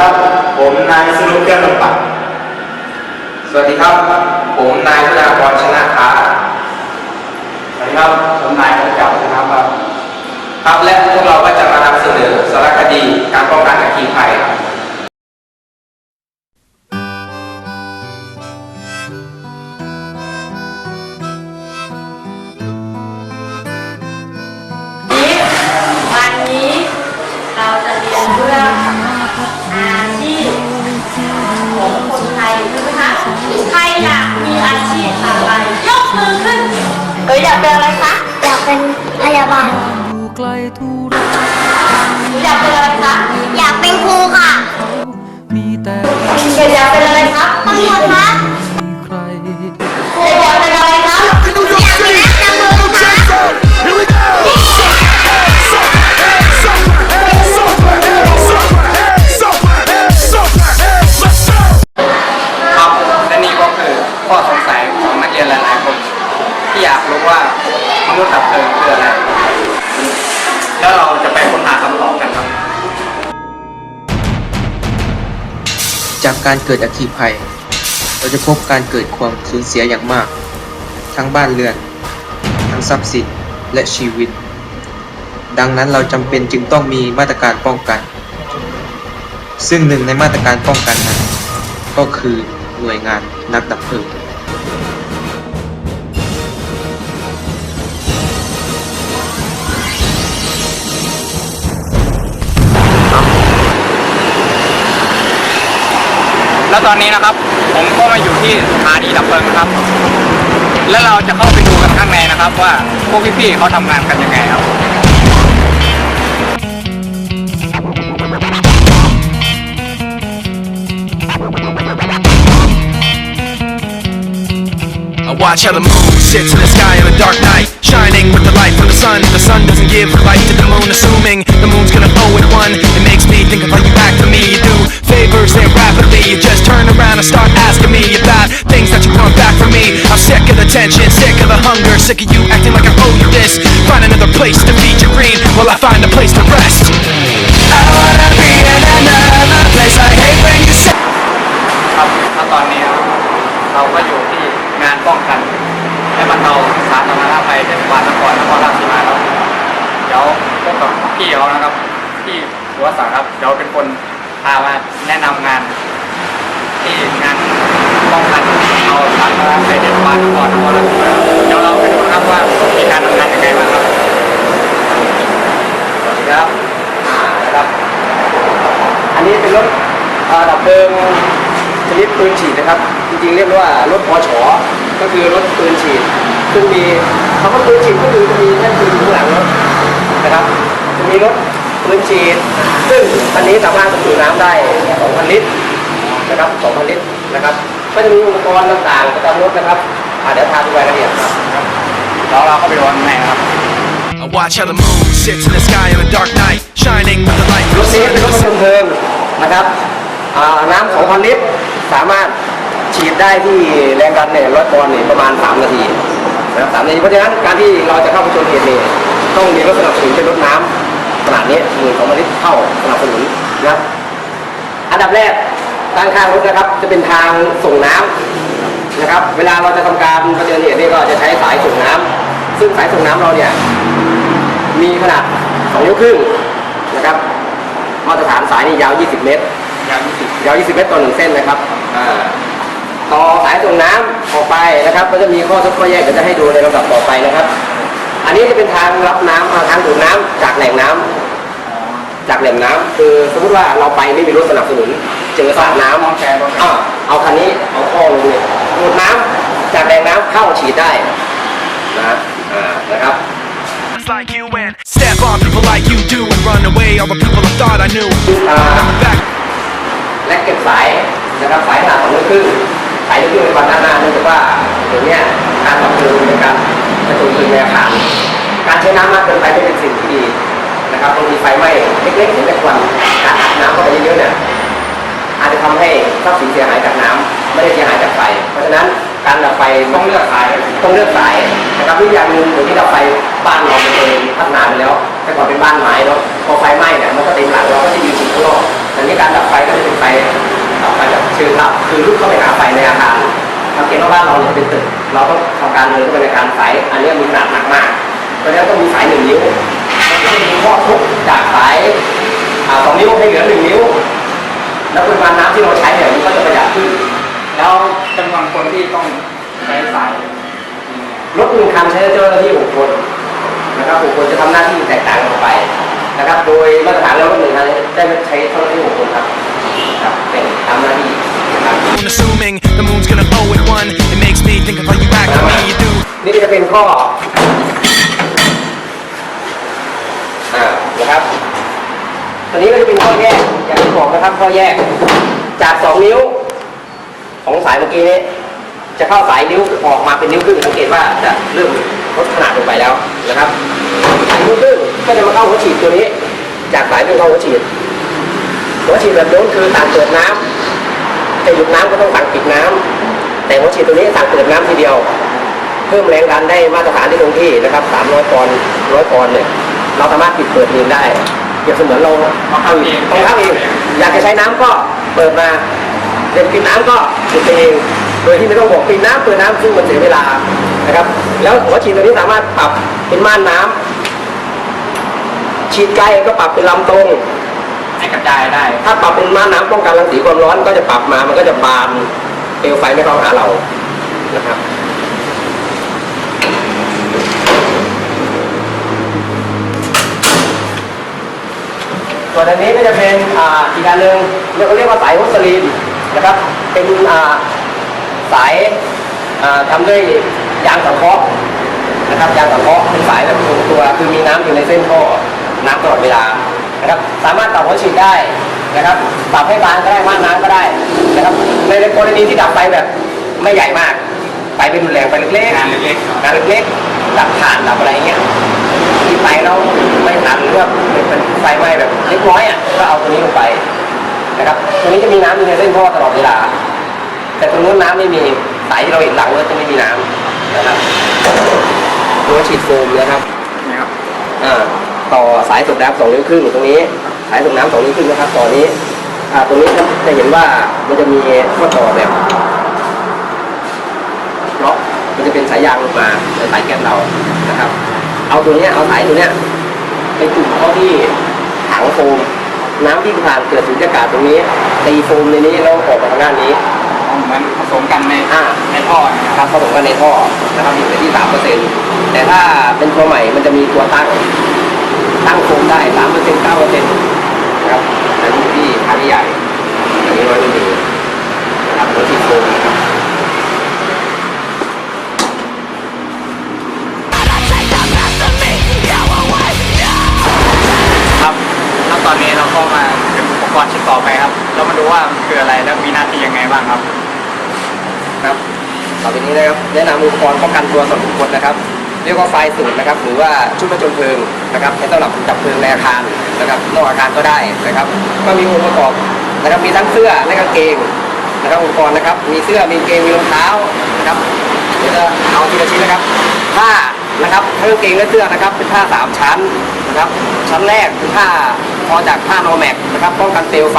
ครับ ผมนายสรุปแก้วลำปักสวัสดีครับ ผมนายธนากรชนะขาสวัสดีครับ ผมนายพระเจ้าชนะครับ ครับและพวกเราก็จะมานำเสนอสารคดีการป้องกันอัคคีภัย อยากมีอาชีพอะไรยกมือขึ้นเอออยากเป็นอะไรคะอยากเป็นพยาบาลอยู่ไกลทุรหนูอยากเป็นอะไรคะอยากเป็นครูค่ะ มีแต่เด็กอยากเป็นอะไรคะตำรวจครับ การเกิดอัคคีภัย เราจะพบการเกิดความสูญเสียอย่างมาก ทั้งบ้านเรือน ทั้งทรัพย์สิน และชีวิต ดังนั้นเราจำเป็นจึงต้องมีมาตรการป้องกัน ซึ่งหนึ่งในมาตรการป้องกันนั้นก็คือหน่วยงานนักดับเพลิง แล้วตอนนี้นะครับ ผมก็มาอยู่ที่สถานีดับเพลิงนะครับ แล้วเราจะเข้าไปดูกันข้างในนะครับ ว่าพวกพี่ๆเขาทำงานกันยังไงครับ I watch how the moon sits in the sky on a dark night, shining with the light from the sun. The sun doesn't give light to the moon, assuming the moon's gonna owe it one. It makes me think of turn around and start asking me about things that you want back from me. I'm sick of the tension, sick of the hunger, sick of you acting like I owe you this. Find another place to feed your green while I find a place to rest. I wanna be in another place. I hate when you say. ครับแล้วตอนนี้เราก็อยู่ที่งานป้องกันและบรรเทาสาธารณภัยเทศบาลนครนครราชสีมาแล้วเดี๋ยวพบกับพี่เขานะครับพี่สุวศักดิ์ครับ เดี๋ยวเป็นคนพามาแนะนำงาน ที่งานป้องกันเอาสาธารณภัยเทศบาลนครนครราชสีมาเดี๋ยวเราไปดูครับว่ามีการทำงานยังไงบ้างครับสวัสดีครับอ่านะครับ อันนี้เป็นรถดับเพลิงชนิดปืนฉีดนะครับ จริงๆเรียกว่ารถพอชอก็คือรถปืนฉีดซึ่งมีคำว่าปืนฉีดก็คือจะมีแท่นปืนอยู่ข้างหลังรถนะครับจะมีรถปืนฉีด ซึ่งอันนี้สามารถบรรจุน้ำได้2,000ลิตร นะครับ2,000ลิตรนะครับ ก็จะมีอุปกรณ์ต่างๆประจำรถนะครับอ่าเดี๋ยวพาดูรายละเอียดครับเดี๋ยวเราเข้าไปดูข้างในนะครับ I watch how the moon sits in the sky on a dark night, shining with the light ร from ถ the นี้ sun. เป็นรถบรรทุกเพลิงนะครับอ่าน้ำ2,000ลิตรสามารถฉีดได้ที่แรงดันเนี่ยรถบอลเนี่ยประมาณ 3 นาทีนะครับ3นาทีเพราะฉะนั้นการที่เราจะเข้าไปชนเหตุเนี่ยต้องมีรถสนับสนุนเป็นรถน้ำขนาดนี้หมื่นสองพันลิตรเข้าสนับสนุนนะครับอันดับแรก ด้านข้างรถนะครับ จะเป็นทางส่งน้ำนะครับ เวลาเราจะทำการเผชิญเหตุนี่ก็จะใช้สายส่งน้ำซึ่งสายส่งน้ำเราเนี่ยมีขนาด2นิ้วครึ่งนะครับมาตรฐานสายนี่ยาว 20 เมตร ยาว 20 ยาว 20 เมตรต่อหนึ่งเส้นนะครับอ่าต่อสายส่งน้ำออกไปนะครับ ก็จะมีข้อทุกข้อแยกเดี๋ยวจะให้ดูในลำดับต่อไปนะครับ อันนี้จะเป็นทางรับน้ำอ่าทางดูดน้ำจากแหล่งน้ำจากแหล่งน้ำคือสมมติว่าเราไปไม่มีรถสนับสนุนเจอสระน้ำต้องแชร์ต้องแชร์อ่าเอาคันนี้เอาข้อลงเลยดูดน้ำจากแหล่งน้ำเข้าฉีดได้นะอ่านะครับ It's like you and step on people like you do and run away all the people I thought I knew. อ่า I'm back. และเก็บสายนะครับสายขนาดสองนิ้วครึ่งสายนิ้วครึ่งในวันด้านหน้าเนื่องจากว่าเดี๋ยวเนี้ยการทำเพลิงเป็นการกระตุ้นเพลิงในอาคารการใช้น้ำมากเกินไปไม่เป็นสิ่งที่ดีนะครับบางทีไฟไหม้เล็กๆเห็นแต่ควันการอัดน้ำเข้าไปเยอะๆเนี่ย อาจจะทำให้ทรัพย์สินเสียหายจากน้ำไม่ได้เสียหายจากไฟ เพราะฉะนั้นการดับไฟต้องเลือกสายต้องเลือกสายนะครับอีกอย่างหนึ่งเดี๋ยวนี้ดับไฟบ้านเรามันเคยพัฒนาไปแล้วแต่ก่อนเป็นบ้านไม้เนาะพอไฟไหม้เนี่ยมันก็เต็มหลังเราก็จะยืนอยู่ข้างนอกอันนี้การดับไฟก็จะเป็นไฟดับไฟแบบเชิงรับคือลุกเข้าไปหาไฟในอาคารสังเกตว่าบ้านเราเนี่ยเป็นตึกเราต้องทำการเดินเข้าไปในอาคารสายอันนี้มีขนาดหนักมากเพราะฉะนั้นต้องมีสายหนึ่งนิ้วมันก็จะมีข้อทุกจากสายอ่าสองนิ้วให้เหลือหนึ่งนิ้ว แล้วปริมาณน้ำที่เราใช้เนี่ยมันก็จะประหยัดขึ้น แล้วจำนวนคนที่ต้องใช้สายรถหนึ่งคันใช้เจ้าหน้าที่หกคนนะครับหกคนจะทำหน้าที่แตกต่างกันออกไปนะครับ โดยมาตรฐานแล้วรถหนึ่งคันได้ใช้เจ้าหน้าที่หกคนครับครับเป็นตามหน้าที่นะครับ Assuming the moon's gonna blow at one, it makes me think of how you act to me. You do นี่ก็จะเป็นข้ออ่านะครับ ตอนนี้ก็จะเป็นข้อแยกอย่างที่บอกนะครับข้อแยก จากสองนิ้ว ของสายเมื่อกี้นี้จะเข้าสายนิ้วออกมาเป็นนิ้วครึ่งสังเกตว่าจะเริ่มลดขนาดลงไปแล้วนะครับสายนิ้วครึ่งก็จะมาเข้าหัวฉีดตัวนี้ จากสายนิ้วเข้าหัวฉีดหัวฉีดแบบโน้นคือต่างเปิดน้ำจะหยุดน้ำก็ต้องสั่งปิดน้ำแต่หัวฉีดตัวนี้สั่งเปิดน้ำทีเดียว เพิ่มแรงดันได้มาตรฐานที่คงที่นะครับ300ปอนด์100ปอนด์เนี่ยเราสามารถปิดเปิดเองได้ เปรียบเสมือนเราบังคับเองบังคับเองอยากจะใช้น้ำก็เปิดมาเด็กปิดน้ำก็ปิดเองโดยที่ไม่ต้องบอกปิดน้ำเปิดน้ำซึ่งมันเสียเวลานะครับ แล้วหัวฉีดตัวนี้สามารถปรับเป็นม่านน้ำฉีดไกลก็ปรับเป็นลำตรงให้กระจายได้ ถ้าปรับเป็นม่านน้ำป้องกันรังสีความร้อนก็จะปรับมามันก็จะบานเปลวไฟไม่เข้าหาเรานะครับ ส่วนอันนี้ก็จะเป็นอ่าอีกอันหนึ่งเรียกเรียกว่าสายวัสลีนนะครับ เป็นอ่าสายอ่าทำด้วยยางสังเคราะห์นะครับยางสังเคราะห์เป็นสายแบบทรงตัวคือมีน้ำอยู่ในเส้นท่อน้ำตลอดเวลานะครับสามารถปรับหัวฉีดได้นะครับปรับให้บางก็ได้ม่านน้ำก็ได้นะครับในกรณีที่ดับไฟแบบไม่ใหญ่มากไฟเป็นรุนแรงไฟเล็กๆงานเล็กๆงานเล็กๆดับถ่านดับอะไรเงี้ย ที่ไฟเราไม่ทันหรือว่าเป็นไฟไหม้แบบเล็กน้อยอะก็เอาตัวนี้ลงไปนะครับตัวนี้จะมีน้ำอยู่ในเส้นท่อตลอดเวลา แต่ตรงนู้นน้ำไม่มีสายที่เราเห็นหลังรถจะไม่มีน้ำนะครับตัวฉีดโฟมนะครับนี่ครับอ่าต่อสายสูบน้ำสองนิ้วครึ่งตรงนี้ สายสูบน้ำสองนิ้วครึ่งนะครับต่อนี้อ่าตรงนี้จะเห็นว่ามันจะมีข้อต่อแบบเพราะมันจะเป็นสายยางลงมาในสายแก๊สเรานะครับ เอาตัวเนี้ยเอาสายตัวเนี้ยไปจุ่มเข้าที่ถังโฟม น้ำที่ผ่านเกิดสุญญากาศตรงนี้ ตีโฟมในนี้แล้วออกมาทางด้านนี้ เหมือนผสมกันในอ่า ในท่อนะนะคครับรับผสมกันในท่อนะครับอยู่ที่สามเปอร์เซ็นต์แต่ถ้าเป็นตัวใหม่มันจะมีตัวตั้ง ตั้งโคมได้สามเปอร์เซ็นต์เก้าเปอร์เซ็นต์นะครับอันนี้ที่ทางใหญ่อันนี้น้อยไม่มีนะครับตัวที่โคมนะครับครับ อนนี้เราก็มาถึงอุปกรณ์ชิ้นต่อไปครับ เรามาดูว่ามันคืออะไรและมีหน้าที่ยังไงบ้างครับ ครับต่อไปนี้นะครับแนะนำอุปกรณ์ป้องกันตัวสำหรับบุคคลนะครับ เรียกว่าไฟสูตรนะครับ หรือว่าชุดประจนเพลิงนะครับใช้สำหรับจับเพลิงในอาคารนะครับ นอกอาคารก็ได้นะครับ ก็มีองค์ประกอบนะครับมีทั้งเสื้อและกางเกงนะครับอุปกรณ์นะครับ มีเสื้อมีเกงมีรองเท้านะครับเดี๋ยวจะเอาทีละชิ้นนะครับผ้านะครับทั้งกางเกงและเสื้อนะครับ เป็นผ้าสามชั้น นะครับ ชั้นแรกเป็นผ้าพอจากผ้าโนแม็กนะครับป้องกันเปลวไฟ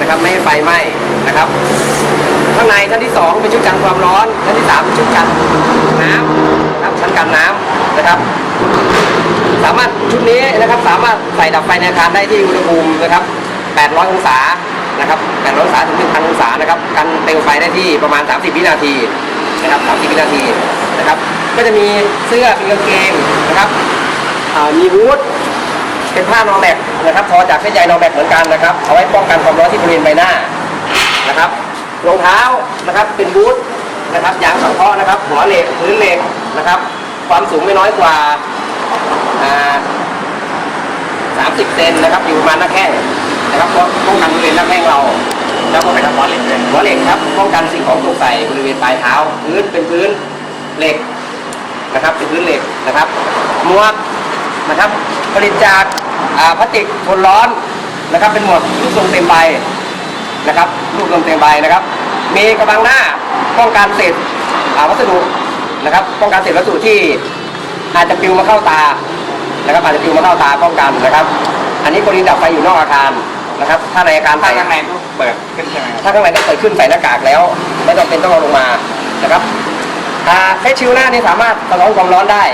นะครับไม่ให้ไฟไหม้นะครับ ข้างในชั้นที่สองเป็นชุดกันความร้อนชั้นที่สามเป็นชุดกันน้ำนะครับชั้นกันน้ำนะครับ สามารถชุดนี้นะครับสามารถใส่ดับไฟในอาคารได้ที่อุณหภูมินะครับ 800 องศานะครับ800องศาถึง 1,000 องศานะครับกันเปลวไฟได้ที่ประมาณ 30 วินาทีนะครับ 30 วินาทีนะครับ ก็จะมีเสื้อมีกางเกงนะครับ มีฮูดเป็นผ้านอแมกนะครับทอจากเส้นใยนอแมกเหมือนกันนะครับเอาไว้ป้องกันความร้อนที่บริเวณใบหน้านะครับรองเท้านะครับเป็นบูทนะครับยางสังเคราะห์นะครับ หัวเหล็กพื้นเหล็กนะครับ ความสูงไม่น้อยกว่าอ่า30เซนนะครับอยู่ประมาณหน้าแข้งนะครับป้องกันบริเวณหน้าแข้งเรา แล้วก็เป็นหัวเหล็กหัวเหล็กครับป้องกันสิ่งของตกใส่บริเวณปลายเท้าพื้นเป็นพื้นเหล็กนะครับเป็นพื้นเหล็กนะครับหมวก นะครับ ผลิตจากอ่าพลาสติกทนร้อนนะครับ เป็นหมวกลูกทรงเต็มใบนะครับ ลูกลมเต็มใบนะครับ มีกระบังหน้าป้องกันเศษอ่าวัสดุนะครับ ป้องกันเศษวัสดุที่อาจจะปลิวมาเข้าตานะครับอาจจะปลิวมาเข้าตาป้องกันนะครับ อันนี้กรณีดับไฟอยู่นอกอาคารนะครับ ถ้าในอาการถ้าไอข้างในก็เปิดขึ้นใช่ไหมครับถ้าข้างในก็เปิดขึ้นใส่หน้ากากแล้ว ไม่จำเป็นต้องเอาลงมานะครับอ่าเฟสชิลหน้านี่สามารถสะท้อนความร้อนได้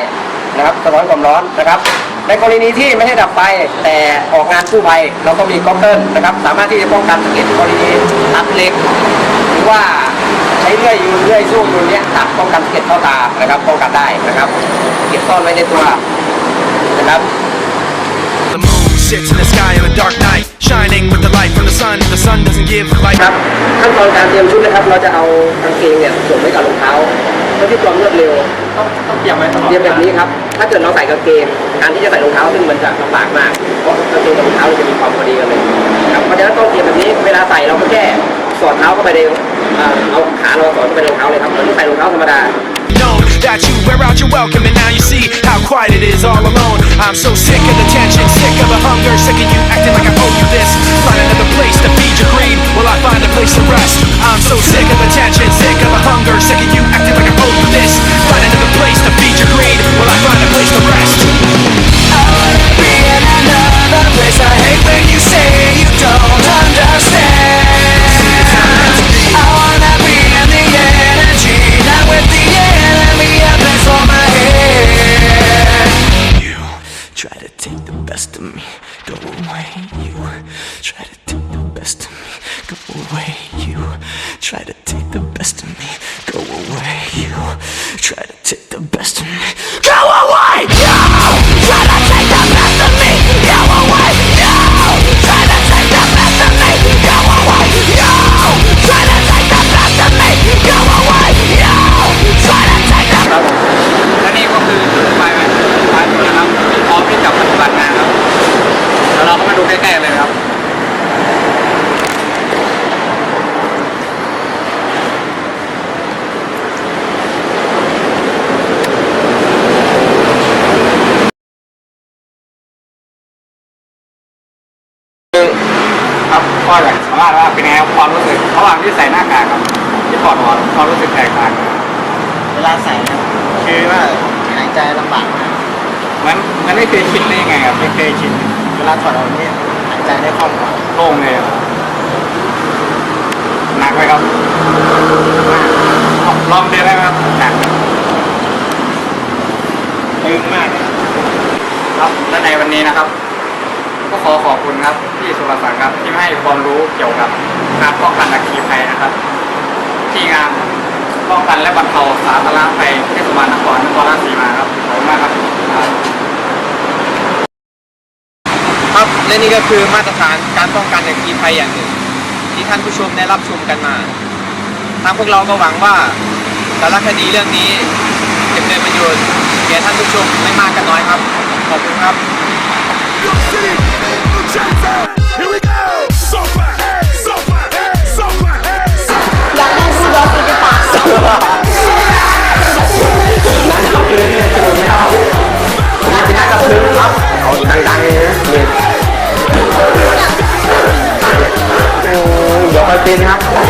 นะครับสะท้อนความร้อนนะครับ ในกรณีที่ไม่ให้ดับไฟแต่ออกงานกู้ภัยเราก็มีก๊อกเกิลนะครับ สามารถที่จะป้องกันสะเก็ดกรณีตัดเหล็ก หรือว่าใช้เลื่อยยูนเลื่อยสู้ยูนเนี้ยตัดป้องกันสะเก็ดเข้าตานะครับป้องกันได้นะครับเก็บซ่อนไว้ในตัวนะครับ The moon sits in the sky on a dark night, shining with the light from the sun. The sun doesn't give light. ครับขั้นตอนการเตรียมชุดนะครับ เราจะเอากางเกงเนี่ยสวมไว้กับรองเท้าเพื่อที่ความรวดเร็วต้องต้องเตรียมไว้ตลอดเตรียมแบบนี้ครับ ถ้าเกิดเราใส่กางเกง การที่จะใส่รองเท้าซึ่งมันจะลำบากมาก เพราะกางเกงกับรองเท้ามันจะมีความพอดีกันเลยนะครับ เพราะฉะนั้นต้องเตรียมแบบนี้ เวลาใส่เราก็แค่สอดเท้าเข้าไปในเอ่อเอาขาเราสอดเข้าไปในรองเท้าเลยครับเหมือนใส่รองเท้าธรรมดา Known that you wear out your welcome, and now you see how quiet it is all alone. I'm so sick of the tension, sick of the hunger, sick of you acting like I owe you this. Find another place to feed your greed, while I find a place to rest. I'm so sick of the tension, sick of the hunger, sick of you acting like best of me, go away. You try to take the best เวลาถอดออกเนี่ยหายใจได้คล่องกว่าโล่งเลยครับหนักไหมครับลองเดินได้ไหมครับหนักไหมตึงมากเลยครับและในวันนี้นะครับ ก็ขอขอบคุณครับพี่สุรศักดิ์ครับที่ให้ความรู้เกี่ยวกับการป้องกันอัคคีภัยนะครับ ที่งานป้องกันและบรรเทาสาธารณภัยเทศบาลนครนครราชสีมาครับขอบคุณมากครับ ครับและนี่ก็คือมาตรฐานการป้องกันอัคคีภัยอย่างหนึ่ง ที่ท่านผู้ชมได้รับชมกันมาทางพวกเราก็หวังว่าสารคดีเรื่องนี้จะเป็นประโยชน์แก่ท่านผู้ชมไม่มากก็น้อยครับ ขอบคุณครับ Here we go! So far, so far, so far, so อยากเป็นครูรอศิลปะเอา เดี๋ยวไปเซ็นครับเป็น